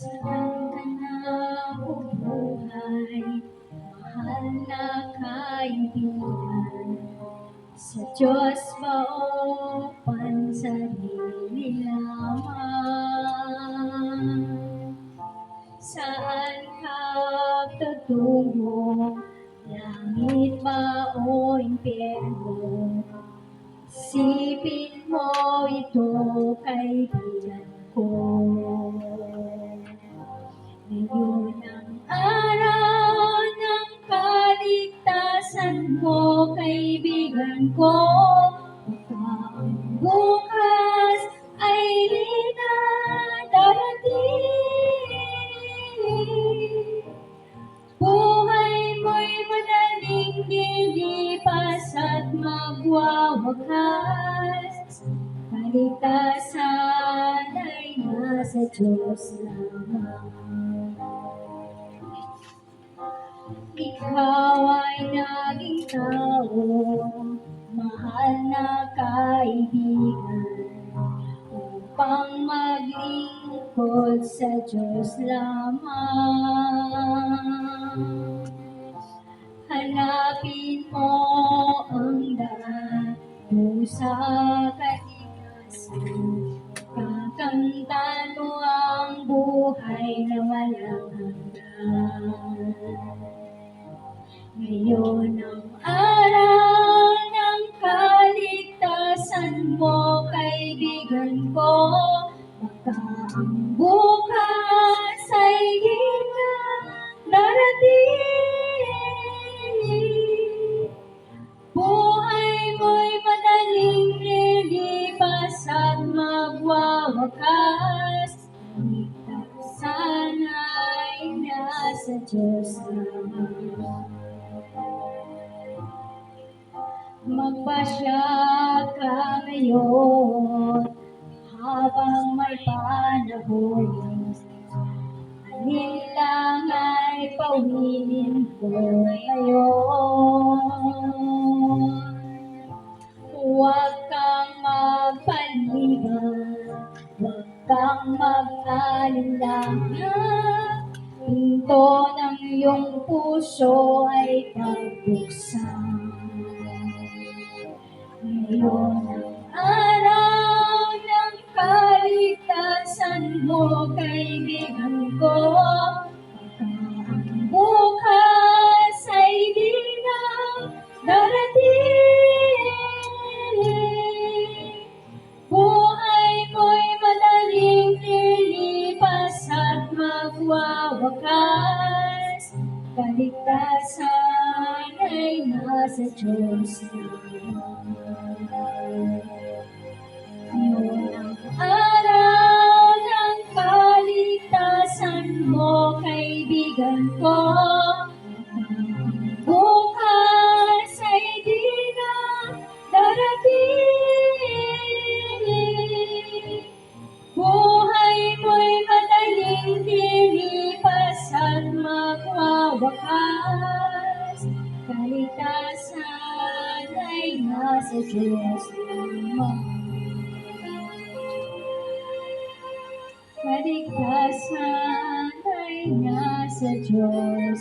Saan ka na bubuhay? Mahal na kaibigan Sa Diyos ba o pansarili lamang? Saan ka tutungo? Langit ba o impyerno? Sipin mo ito, kaibigan ko. Kaibigan ko. Baka ang bukas ay di na darating. Buhay mo'y madaling lilipas at magwawakas. Kaligtasan ay nasa Diyos lamang. Ikaw ay naging tao, mahal na kaibigan, upang maglingkod sa Diyos lamang. Hanapin mo ang daan kung sa kalikasan. Kakantan mo ang buhay na walang hanggan. Ngayon kaibigan ko. Baka bukas ay di na darating. Buhay mo'y madaling lilipas at magwawakas. Kaligtasan ay nasa Diyos lamang. Magpasya ka ngayon habang may panahon. Alin lang ay pawinin ko ngayon. Huwag kang magpaliban, huwag kang mag-alinlangan. Pinto ng iyong puso ay pagbuksan. Ang araw ng kaligtasan mo, kaibigan ko. Bukas ay di na darating. Buhay mo'y madaling lilipas at magwawakas. Kaligtasan ay nasa Diyos lamang. Mo, kaibigan ko. Bukas ay di na darating. Buhay mo'y madaling lilipas at magwawakas. Kaligtasan ay nasa Diyos lamang. blessed your.